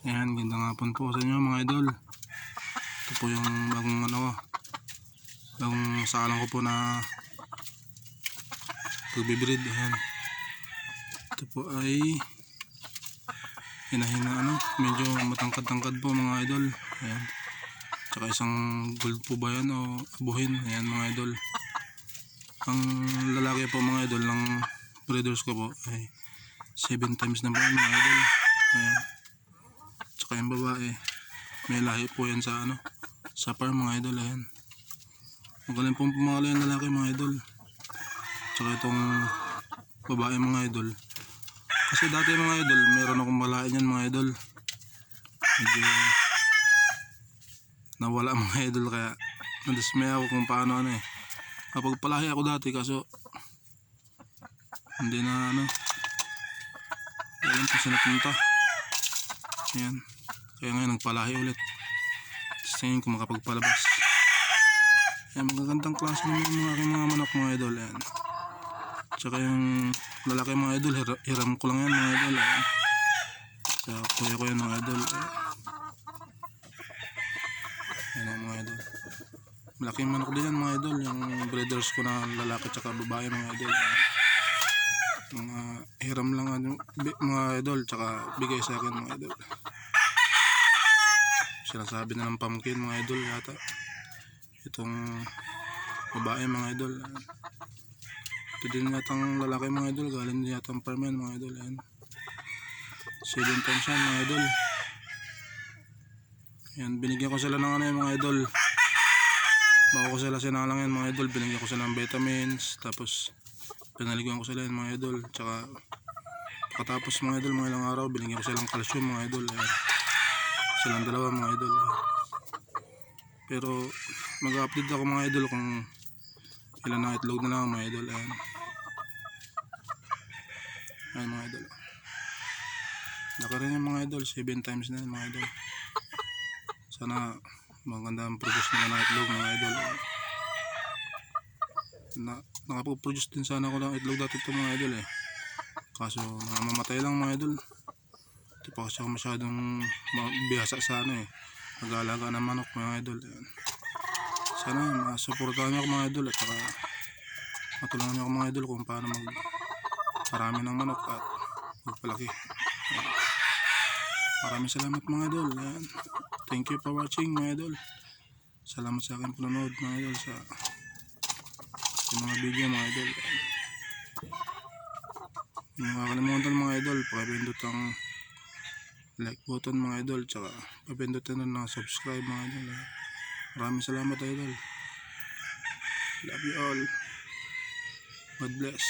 Ayan, gandang hapon po sa inyo mga idol. Ito po yung bagong ano. Bagong salang ko po na pagbibreed. Ayan. Ito po ay hinahin na ano, medyo matangkad-tangkad po mga idol. Ayan. Tsaka isang gold po ba yan o abuhin. Ayan mga idol. Ang lalaki po mga idol ng breeders ko po ay 7 times na po mga idol. Ayan. Yung babae, may lahi po yan sa ano, sa farm mga idol, ayan. Magaling pong pumali yung lalaki mga idol. Tsaka itong babae mga idol. Kasi dati mga idol, meron akong malain yan mga idol. Medyo nawala mga idol kaya nadismay ako kung paano ano eh. Kapag palahi ako dati kaso hindi na ano alam ko saan napunta. Ayan. Kaya ngayon nagpalahi ulit. Tapos tingin ko makapagpalabas. Ayan, magagandang klase yung mga aking mga manok mga idol. Ayan. Tsaka yung lalaki mga idol, hira- hiram ko lang yan mga idol. Ayan. Sa kuya ko yan mga idol. Ayan. Ayan mga idol. Malaking manok din yan mga idol. Yung breeders ko na lalaki tsaka babae mga idol. Ayan mga hiram lang ano, mga idol tsaka bigay sa akin mga idol sinasabi na ng pumpkin mga idol yata. Itong babae mga idol ito din yata ang lalaki mga idol. Galing din yata ang farm yan mga idol yan 7 times yan mga idol. Yan binigyan ko sila ng ano yan mga idol. Bago ko sila sinalang yan mga idol binigyan ko sila ng vitamins. Tapos pinaliguan ko sila yun mga idol. Tsaka pagkatapos mga idol mga ilang araw binigyan ko silang calcium mga idol ayan. Silang dalawa mga idol. Pero mag-update ako mga idol kung ilan na itlog na lang mga idol. Ayan. Ayan mga idol. Laki rin yung mga idol 7 times na mga idol. Sana maganda ang produce nila ng itlog mga idol. Na nakapag-produce din sana ako ng itlog dati ito mga idol eh. Kaso namamatay lang mga idol hindi pa kasi ako masyadong ma- bihasa sa ano eh mag-aalaga ng manok mga idol Ayan. sana masuportahan niyo ako mga idol at saka matulungan niyo ako mga idol kung paano mag parami ng manok at magpalaki Ayan. maraming salamat mga idol Ayan. thank you for watching mga idol salamat sa akin panonood mga idol sa yung mga video mga idol yung kakalimutan mga idol pakipindot ang like button mga idol tsaka papindutin na ng subscribe mga idol. Maraming salamat idol. Love you all. God bless